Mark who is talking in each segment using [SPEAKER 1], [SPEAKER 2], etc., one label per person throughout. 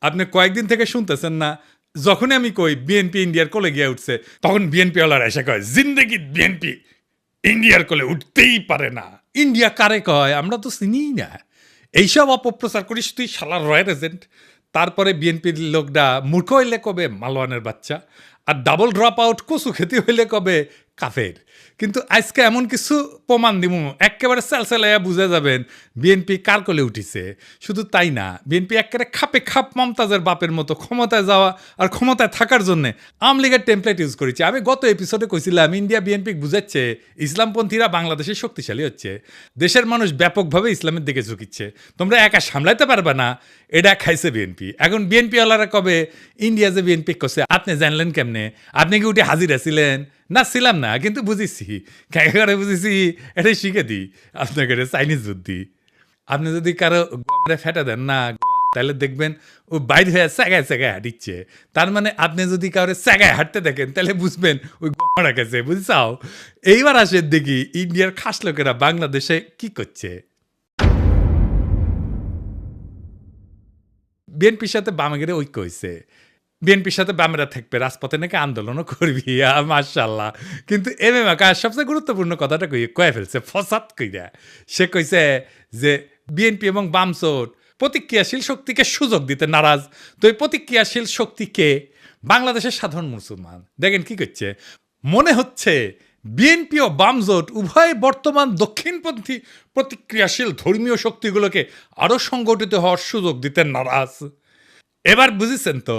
[SPEAKER 1] আপনি কয়েকদিন থেকে শুনতেছেন না যখন আমি কই বিএনপি ইন্ডিয়ার কোলে গিয়ে উঠছে, তখন বিএনপি ওলার এসে কয়, জিন্দগি বিএনপি ইন্ডিয়ার কোলে উঠতেই পারে না। ইন্ডিয়া কারে কয়? আমরা তো চিনিই না। এইসব অপপ্রচার করিস তুই সালার রয়্যাল এজেন্ট। তারপরে বিএনপির লোকটা মূর্খ হইলে কবে, মালওয়ানের বাচ্চা? আর ডাবল ড্রপ আউট কচু খেতে হইলে কবে? কাফের। কিন্তু আজকে এমন কিছু প্রমাণ দিব একেবারে সেলসেলাইয়া বুঝে যাবেন বিএনপি কার কোলে উঠিছে। শুধু তাই না বিএনপি একেবারে খাপে খাপ মমতাজের বাপের মতো ক্ষমতায় যাওয়া আর ক্ষমতায় থাকার জন্য আওয়ামী লীগের টেমপ্লেট ইউজ করেছে। আমি গত এপিসোডে কইছিলাম ইন্ডিয়া বিএনপি বুঝাচ্ছে ইসলামপন্থীরা বাংলাদেশে শক্তিশালী হচ্ছে। দেশের মানুষ ব্যাপকভাবে ইসলামের দিকে ঝুঁকিচ্ছে। তোমরা একা সামলাইতে পারবে না এটা খাইছে বিএনপি এখন বিএনপি ওয়ালারা কবে ইন্ডিয়া যে বিএনপি করছে, আপনি জানলেন কেমনে? আপনি কি উঠে হাজির আছিলেন? না, ছিলাম না, কিন্তু বুঝেছি। করে বুঝেছি? এটাই শিখে দিই। আপনাকে চাইনিজ বুদ্ধি আপনি যদি কারও ফেটে দেন, না তাহলে দেখবেন ও বাইরে হয়ে স্যাগায় স্যাগায় হাঁটিচ্ছে। তার মানে আপনি যদি কাউরে স্যাগায় হাঁটতে দেখেন, তাহলে বুঝবেন ওই গমরা গেছে, বুঝছাও? এইবার আসেন দেখি ইন্ডিয়ার খাস লোকেরা বাংলাদেশে কি করছে। বিএনপির সাথে বামেগের ঐক্য হয়েছে বিএনপির সাথে বামেরা থাকবে, রাজপথে নাকি আন্দোলনও করবি মার্শাল্লাহ কিন্তু এম এম আকাশ সবচেয়ে গুরুত্বপূর্ণ কথাটা কই, কয়ে ফেলছে, ফসাদ কইরা। সে কইছে যে, বিএনপি এবং বামসোট প্রতিক্রিয়াশীল শক্তিকে সুযোগ দিতে নারাজ। তো এই প্রতিক্রিয়াশীল শক্তিকে বাংলাদেশের সাধারণ মুসলমান। দেখেন কি করছে। মনে হচ্ছে বিএনপি ও বামজোট উভয় বর্তমান দক্ষিণপন্থী প্রতিক্রিয়াশীল ধর্মীয় শক্তিগুলোকে আরও সংগঠিত হওয়ার সুযোগ দিতে নারাজ। এবার বুঝেছেন তো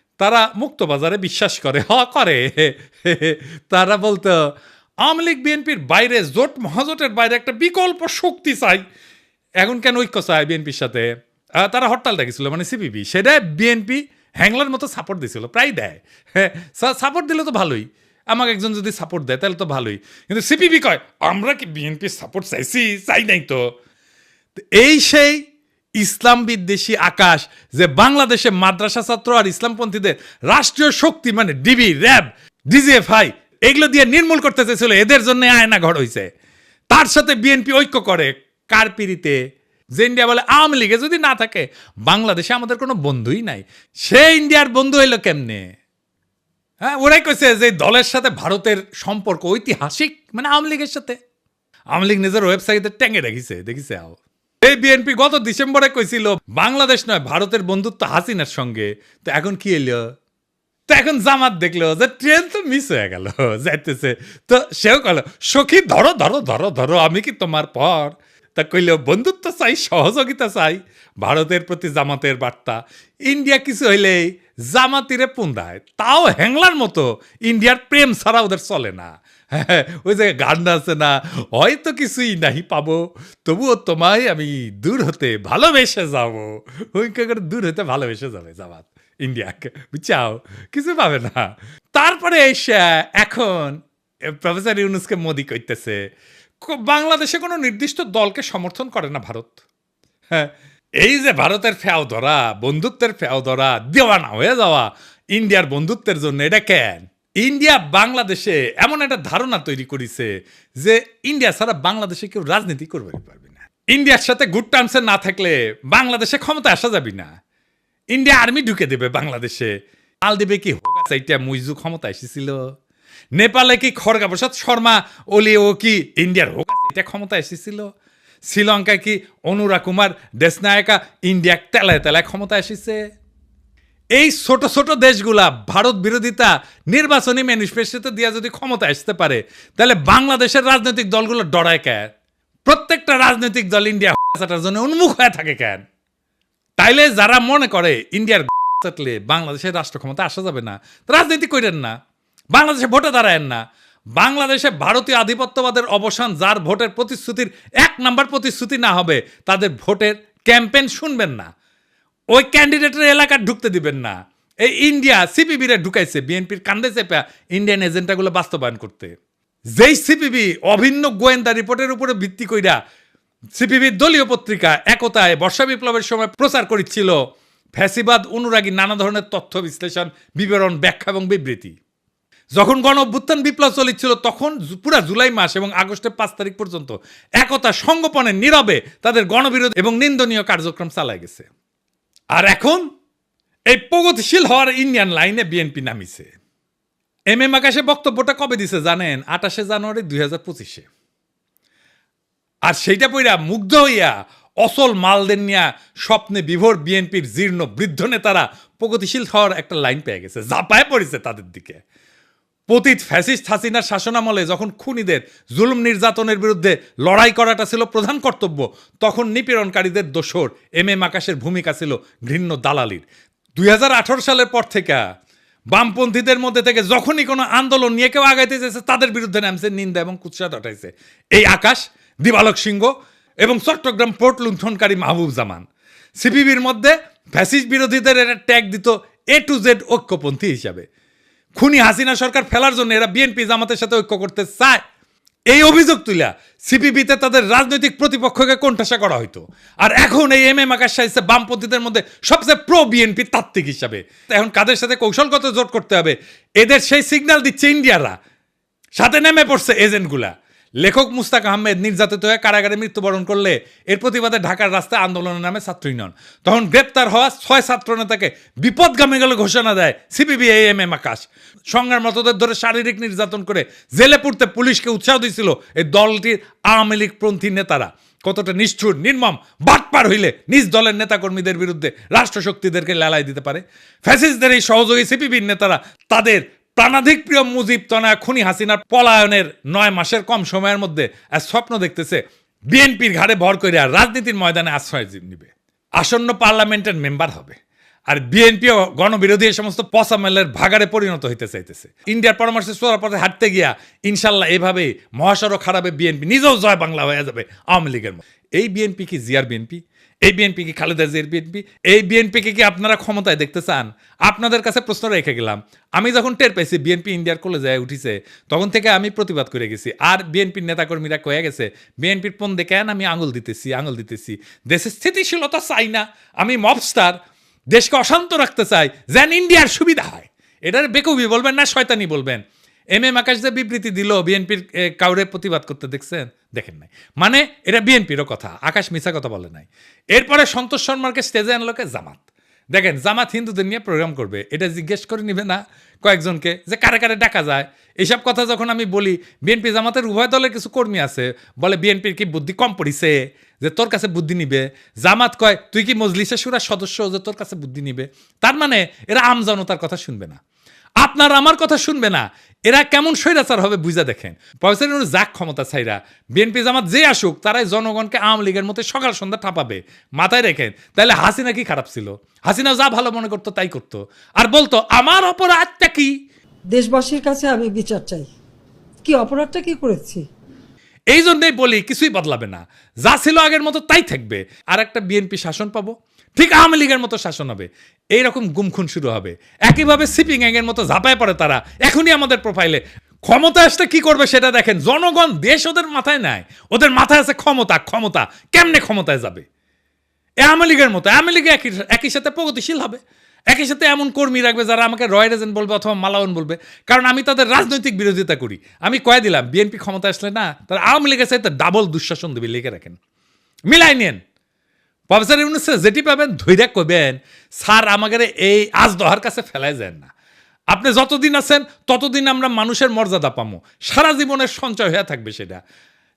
[SPEAKER 1] তারা মুক্ত বাজারে বিশ্বাস করে। হ, করে। তারা বলতো, আওয়ামী লীগ, বিএনপির বাইরে জোট, মহাজোটের বাইরে একটা বিকল্প শক্তি চাই। এখন কেন ঐক্য চায় বিএনপির সাথে? তারা হরতাল ডেকেছিল মানে সিপিবি। সেটা বিএনপি হ্যাংলার মতো সাপোর্ট দিছিল, প্রায় দেয়। হ্যাঁ সাপোর্ট দিলে তো ভালোই। আমাকে একজন যদি সাপোর্ট দেয়, তাহলে তো ভালোই। কিন্তু সিপিবি কয়, আমরা কি বিএনপি সাপোর্ট চাইছি? চাই নাই তো এই সেই ইসলাম বিদ্বেষী আকাশ, যে বাংলাদেশে মাদ্রাসা ছাত্র আর ইসলামপন্থীদের রাষ্ট্রীয় শক্তি মানে ডিবি, র্যাব, ডিজিএফআই, এগুলো দিয়ে নির্মূল করতে চেয়েছিল, এদের জন্য আয়না ঘর হয়েছে তার সাথে বিএনপি ঐক্য করে, কার পিড়িতে? যে ইন্ডিয়া বলে আওয়ামী লীগে যদি না থাকে, বাংলাদেশে আমাদের কোনো বন্ধুই নাই। সে ইন্ডিয়ার বন্ধু হইল কেমনে? হ্যাঁ ওরাই কইছে যে দলের সাথে ভারতের সম্পর্ক ঐতিহাসিক মানে আওয়ামী লীগের সাথে। আওয়ামী লীগ নিজের ওয়েবসাইটে ট্যাঙ্গে রেখেছে দেখিছে আও। এই বিএনপি গত ডিসেম্বরে কইছিল, বাংলাদেশ নয়, ভারতের বন্ধুত্ব হাসিনার সঙ্গে। তো এখন কি এলো তো এখন জামাত দেখল যে ট্রেন তো মিস হয়ে গেল, যাইতেছে। তো সেও কল সখী, ধরো ধরো ধরো ধরো, আমি কি তোমার পর? তা কইল বন্ধুত্ব চাই, সহযোগিতা চাই, ভারতের প্রতি জামাতের বার্তা। ইন্ডিয়া কিছু হইলেই জামাতিরে পুন্দায়। তাও হ্যাংলার মতো ইন্ডিয়ার প্রেম ছাড়া ওদের চলে না। ওই যে গান আছে না, হয়তো কিছুই নাহি পাবো, তবুও তোমায় আমি দূর হতে ভালোবেসে যাব। ওই করে দূর হতে ভালোবেসে যাবে জামাত ইন্ডিয়াকে, বুঝছাও? কিছু পাবে না। তারপরে এসে এখন প্রফেসর ইউনুসকে মোদি কইতেছে কো- বাংলাদেশে কোনো নির্দিষ্ট দলকে সমর্থন করে না ভারত। হ্যাঁ এই যে ভারতের ফেও ধরা বন্ধুত্বের ফেও ধরা দেওয়ানা হয়ে যাওয়া, ইন্ডিয়ার বন্ধুত্বের জন্য এটা কেন? ইন্ডিয়া বাংলাদেশে এমন একটা ধারণা তৈরি করেছে যে ইন্ডিয়া ছাড়া বাংলাদেশে কেউ রাজনীতি করবে পারবে না। ইন্ডিয়ার সাথে গুড টার্মসে না থাকলে বাংলাদেশে ক্ষমতা আসা যাবে না। ইন্ডিয়া আর্মি ঢুকে দেবে বাংলাদেশে। মালদ্বীপে কি হোগা সাইটা মুইজু ক্ষমতা এসেছিল। নেপালে কি খড়গা প্রসাদ শর্মা, ওলি ও কি ইন্ডিয়ার হোগা সাইটা ক্ষমতা এসেছিল। শ্রীলঙ্কায় কি অনুরা কুমার, দেশনায়কা, ইন্ডিয়া তেলায় তেলায় ক্ষমতা এসেছে। এই ছোট ছোট দেশগুলা ভারত বিরোধিতা নির্বাচনী ম্যানিফেস্টোতে দিয়া যদি ক্ষমতা আসতে পারে, তাহলে বাংলাদেশের রাজনৈতিক দলগুলো ডরায় কেন প্রত্যেকটা রাজনৈতিক দল ইন্ডিয়া জন্য উন্মুখ হয়ে থাকে কেন তাইলে যারা মনে করে ইন্ডিয়ার বাংলাদেশের রাষ্ট্র ক্ষমতা আসা যাবে না, রাজনীতি করেন না। বাংলাদেশে ভোটে দাঁড়ায়েন না। বাংলাদেশে ভারতীয় আধিপত্যবাদের অবসান, যার ভোটের প্রতিশ্রুতির এক নাম্বার প্রতিশ্রুতি না হবে, তাদের ভোটের ক্যাম্পেন শুনবেন না। ওই ক্যান্ডিডেটের এলাকা ঢুকতে দিবেন না। এই ইন্ডিয়া সিপিবিরে ঢুকাইছে, বিএনপির কান্দে চেপে ইন্ডিয়ান এজেন্ডাগুলো বাস্তবায়ন করতে। যেই সিপিবি অভিন্ন গোয়েন্দা রিপোর্টের উপরে ভিত্তি কইরা সিপিবির দলীয় পত্রিকা একতায় বর্ষা বিপ্লবের সময় প্রচার করেছিল ফ্যাসিবাদ, অনুরাগী, নানা ধরনের তথ্য বিশ্লেষণ, বিবরণ, ব্যাখ্যা এবং বিবৃতি। যখন গণ অভ্যুত্থান বিপ্লব চলেছিল তখন পুরা জুলাই মাস এবং আগস্টের পাঁচ তারিখ পর্যন্ত একতা সংগোপনে নীরবে তাদের গণবিরোধ এবং নিন্দনীয় কার্যক্রম চালায় গেছে। আর এখন এই প্রগতিশীল হওয়ার ইন্ডিয়ান লাইনে বিএনপি নামিছে। এম এম আকাশে বক্তব্যটা কবে দিছে জানেন? আঠাশে জানুয়ারি দুই হাজার পঁচিশে। আর সেইটা পইরা মুগ্ধ হইয়া অসল মালদের নিয়া স্বপ্নে বিভোর বিএনপির জীর্ণ বৃদ্ধ নেতারা প্রগতিশীল হওয়ার একটা লাইন পেয়ে গেছে। জাপায় পড়েছে তাদের দিকে। পতিত ফ্যাসিস্ট হাসিনার শাসনামলে যখন খুনিদের জুলুম নির্যাতনের বিরুদ্ধে লড়াই করাটা ছিল প্রধান কর্তব্য, তখন নিপীড়নকারীদের দোসর এম এম আকাশের ভূমিকা ছিল ঘৃণ্য দালালির। দুই হাজার আঠারো সালের পর থেকে বামপন্থীদের মধ্যে থেকে যখনই কোনো আন্দোলন নিয়ে কেউ আগাইতে চেয়েছে তাদের বিরুদ্ধে নামছে নিন্দা এবং কুৎসাত উঠাইছে এই আকাশ, দিবালক সিংহ এবং চট্টগ্রাম পোর্ট লুণ্ঠনকারী মাহবুব জামান সিপিবির মধ্যে ফ্যাসিস্ট বিরোধীদের এটা ট্যাগ দিত এ টু জেড ঐক্যপন্থী হিসাবে। খুনি হাসিনা সরকার ফেলার জন্য এরা বিএনপি জামাতের সাথে ঐক্য করতে চায়। এই অভিযোগ তুলা সিপিবিতে তাদের রাজনৈতিক প্রতিপক্ষকে কোণঠাসা করা হইতো। আর এখন এই এম এম আকাশ সাহিত্যে বামপন্থীদের মধ্যে সবচেয়ে প্রো বিএনপি তাত্ত্বিক হিসাবে। এখন কাদের সাথে কৌশলগত জোট করতে হবে? এদের সেই সিগন্যাল দিচ্ছে ইন্ডিয়ারা। সাথে নেমে পড়ছে এজেন্টগুলা লেখক মুস্তাক আহমেদ নির্যাতিত হয়ে কারাগারে মৃত্যুবরণ করলে এর প্রতিবাদে ঢাকার রাস্তায় আন্দোলনের নামে ছাত্র ইউনিয়ন। তখন গ্রেপ্তার হওয়া ছয় ছাত্র নেতাকে বিপদগামী গেলে ঘোষণা দেয় সিপিবি এম এম আকাশ। সংজ্ঞার মতদের ধরে শারীরিক নির্যাতন করে জেলে পুড়তে পুলিশকে উৎসাহ দিয়েছিল এই দলটির আওয়ামী লীগ পন্থী নেতারা। কতটা নিষ্ঠুর, নির্মম, বাটপার হইলে নিজ দলের নেতাকর্মীদের বিরুদ্ধে রাষ্ট্রশক্তিদেরকে লেলাই দিতে পারে। ফ্যাসিস্টদের এই সহযোগী সিপিবির নেতারা তাদের প্রাণাধিক প্রিয় মুজিব তনয়া খুনি হাসিনার পলায়নের নয় মাসের কম সময়ের মধ্যে এক স্বপ্ন দেখতেছে বিএনপির ঘাড়ে ভর করে আর রাজনীতির ময়দানে আশ্রয় নিবে। আসন্ন পার্লামেন্টের মেম্বার হবে। আর বিএনপিও গণবিরোধী এই সমস্ত পসামেলের ভাগারে পরিণত হইতে চাইতেছে। ইন্ডিয়ার পরামর্শে পথে হাঁটতে গিয়া ইনশাল্লাহ এভাবেই মহাসড়ক খারাপে বিএনপি। নিজেও জয় বাংলা হয়ে যাবে আওয়ামী লীগের এই বিএনপি কি জিয়ার বিএনপি? এই বিএনপি কি খালেদা জিয়ার বিএনপি এই বিএনপিকে কি আপনারা ক্ষমতায় দেখতে চান? আপনাদের কাছে প্রশ্ন রেখে গেলাম। আমি যখন টের পাইছি বিএনপি ইন্ডিয়ার কলেজে উঠিছে, তখন থেকে আমি প্রতিবাদ করে গেছি। আর বিএনপির নেতাকর্মীরা কয়ে গেছে বিএনপির পন দেখেন আমি আঙুল দিতেছি আঙুল দিতেছি? দেশের স্থিতিশীলতা চাই না। আমি মবস্টার দেশকে অশান্ত রাখতে চাই, যেন ইন্ডিয়ার সুবিধা হয়। এটার বেকুবি বলবেন না, শয়তানি বলবেন। এম এম আকাশ যে বিবৃতি দিল বিএনপির কাউরে প্রতিবাদ করতে দেখছেন? দেখেন নাই। মানে এটা বিএনপিরও কথা, আকাশ মিছা কথা বলে নাই। এরপরে সন্তোষ শর্মাকে স্টেজে আনলোকে জামাত। দেখেন, জামাত হিন্দুদের নিয়ে প্রোগ্রাম করবে, এটা জিজ্ঞেস করে নিবে না কয়েকজনকে, যে কারে কারে ডাকা যায়। এইসব কথা যখন আমি বলি বিএনপি জামাতের উভয় দলের কিছু কর্মী আছে, বলে বিএনপির কি বুদ্ধি কম পড়িছে, যে তোর কাছে বুদ্ধি নিবে। জামাত কয়, তুই কি মজলিসের সুরার সদস্য যে তোর কাছে বুদ্ধি নিবে? তার মানে এরা আম জনতার কথা শুনবে না। আপনার আমার কথা শুনবে না। এরা কেমন স্বৈরাচার হবে বুঝা দেখেন। পয়সার যাক ক্ষমতা ছাইরা বিএনপি জামাত যে আসুক, তারাই জনগণকে আওয়ামী লীগের মতো সকাল সন্ধ্যা ঠাপাবে। মাথায় রেখেন তাহলে হাসিনা কি খারাপ ছিল? হাসিনা যা ভালো মনে করতো, তাই করতো। আর বলতো, আমার অপরাধটা কি?
[SPEAKER 2] দেশবাসীর কাছে আমি বিচার চাই। কি অপরাধটা কি করেছি?
[SPEAKER 1] এই জন্যই বলি, কিছুই বদলাবে না। যা ছিল আগের মতো তাই থাকবে। আর একটা বিএনপি শাসন পাবো, ঠিক আওয়ামী লীগের মতো শাসন হবে। এইরকম গুমখুন শুরু হবে। একইভাবে সিপিং এর মতো ঝাঁপায় পড়ে তারা। এখনই আমাদের প্রোফাইলে ক্ষমতা আসলে কি করবে সেটা দেখেন, জনগণ দেশ ওদের মাথায় নাই ওদের মাথায় আছে ক্ষমতা ক্ষমতা। কেমনে ক্ষমতায় যাবে? এ আওয়ামী লীগের মতো, আওয়ামী লীগ একই একই সাথে প্রগতিশীল হবে। একই সাথে এমন কর্মী রাখবে যারা আমাকে রয়্যাল এজেন্ট বলবে অথবা মালাউন বলবে। কারণ আমি তাদের রাজনৈতিক বিরোধিতা করি। আমি কয়ে দিলাম, বিএনপি ক্ষমতা আসলে না, তারা আওয়ামী লীগের সাথে ডাবল দুঃশাসন দেবে, লিখে রাখেন। মিলাই নেন প্রফেসর ইউনুস যেটি পাবেন, ধৈর্য কবেন স্যার আমাকে এই আজ দহার কাছে ফেলাই যায় না। আপনি যতদিন আছেন, ততদিন আমরা মানুষের মর্যাদা পামো। সারা জীবনের সঞ্চয় হয়ে থাকবে সেটা।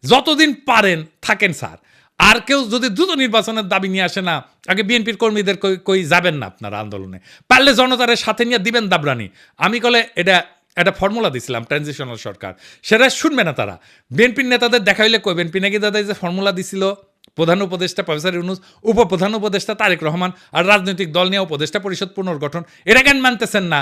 [SPEAKER 1] যতদিন পারেন, থাকেন, স্যার। আর কেউ যদি দ্রুত নির্বাচনের দাবি নিয়ে আসে না, আগে বিএনপির কর্মীদের কই কই যাবেন না আপনারা আন্দোলনে। পারলে জনতারের সাথে নিয়ে দিবেন দাবরানি আমি কলে এটা, একটা ফর্মুলা দিছিলাম, ট্রানজিশনাল সরকার। সেটা শুনবে না তারা। বিএনপির নেতাদের দেখা হইলে কইবেন পিনাকি দাদা যে ফর্মুলা দিছিল? প্রধান উপদেষ্টা প্রফেসর ইউনুস, উপপ্রধান উপদেষ্টা তারেক রহমান আর রাজনৈতিক দল নিয়ে উপদেষ্টা পরিষদ পুনর্গঠন। এটা কেন মানতেছেন না?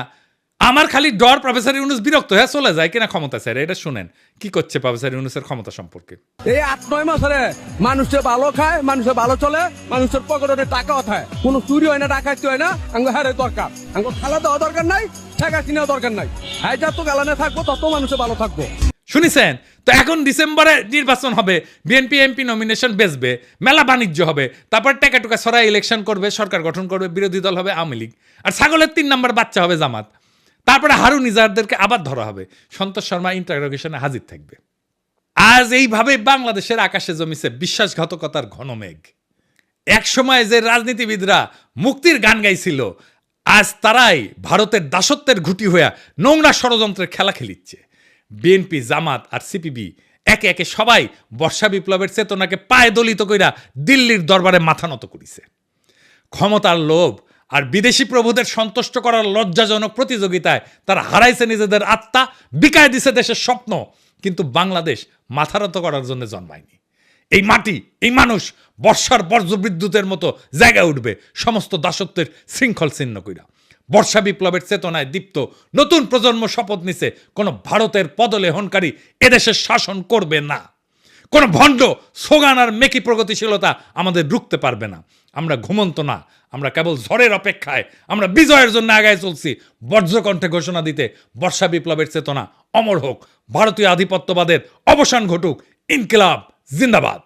[SPEAKER 1] আমার খালি ডর প্রফেসর ইউনুস বিরক্ত হয়ে চলে যায় কিনা ক্ষমতা স্যার এটা শুনেন। কি করছে প্রফেসর ইউনুসের ক্ষমতা সম্পর্কে?
[SPEAKER 3] এই আট নয় মাসে মানুষে ভালো খায় মানুষে ভালো চলে মানুষের পকেটে টাকা থাকে কোনো চুরি হয় না ডাকাতি হয় না আঙ্গ হ্যাঁ দরকার। আঙ্গ খালা দেওয়া দরকার নাই টাকা কিনাও দরকার নাই। হ্যাঁ যত গালানে থাকব তত মানুষে ভালো থাকব।
[SPEAKER 1] শুনিছেন? তো এখন ডিসেম্বরে নির্বাচন হবে বিএনপি এমপি নমিনেশন বেচবে মেলা বাণিজ্য হবে তারপর টেকা টুকা সরাই ইলেকশন করবে সরকার গঠন করবে বিরোধী দল হবে আওয়ামী লীগ। আর ছাগলের তিন নম্বর বাচ্চা হবে জামাত। তারপরে হারুন ইজারদেরকে আবার ধরা হবে। সন্তোষ শর্মা ইন্টারোগেশনে হাজির থাকবে। আজ এইভাবে বাংলাদেশের আকাশে জমিছে বিশ্বাসঘাতকতার ঘন মেঘ। এক সময় যে রাজনীতিবিদরা মুক্তির গান গাইছিল, আজ তারাই ভারতের দাসত্বের ঘুটি হইয়া নোংরা ষড়যন্ত্রের খেলা খেলিচ্ছে। বিএনপি, জামাত আর সিপিবি একে একে সবাই বর্ষা বিপ্লবের চেতনাকে পায়ে দলিত কইরা দিল্লির দরবারে মাথা নত করিছে। ক্ষমতার লোভ আর বিদেশি প্রভুদের সন্তুষ্ট করার লজ্জাজনক প্রতিযোগিতায় তারা হারাইছে নিজেদের আত্মা, বিকায় দিছে দেশের স্বপ্ন, কিন্তু বাংলাদেশ মাথারত করার জন্য জন্মায়নি। এই মাটি, এই মানুষ বর্ষার বর্জ্য বিদ্যুতের মতো জায়গায় উঠবে, সমস্ত দাসত্বের শৃঙ্খল ছিন্ন কইরা। বর্ষা বিপ্লবের চেতনায় দীপ্ত নতুন প্রজন্ম শপথ নিছে, কোনো ভারতের পদলেহনকারী এদেশের শাসন করবে না। কোনো ভণ্ড সোগান আর মেকি প্রগতিশীলতা আমাদের রুখতে পারবে না। আমরা ঘুমন্ত না, আমরা কেবল ঝড়ের অপেক্ষায়, আমরা বিজয়ের জন্য আগায় চলছি। বজ্রকণ্ঠে ঘোষণা দিতে বর্ষা বিপ্লবের চেতনা অমর হোক, ভারতীয় আধিপত্যবাদের অবসান ঘটুক, ইনকিলাব, জিন্দাবাদ।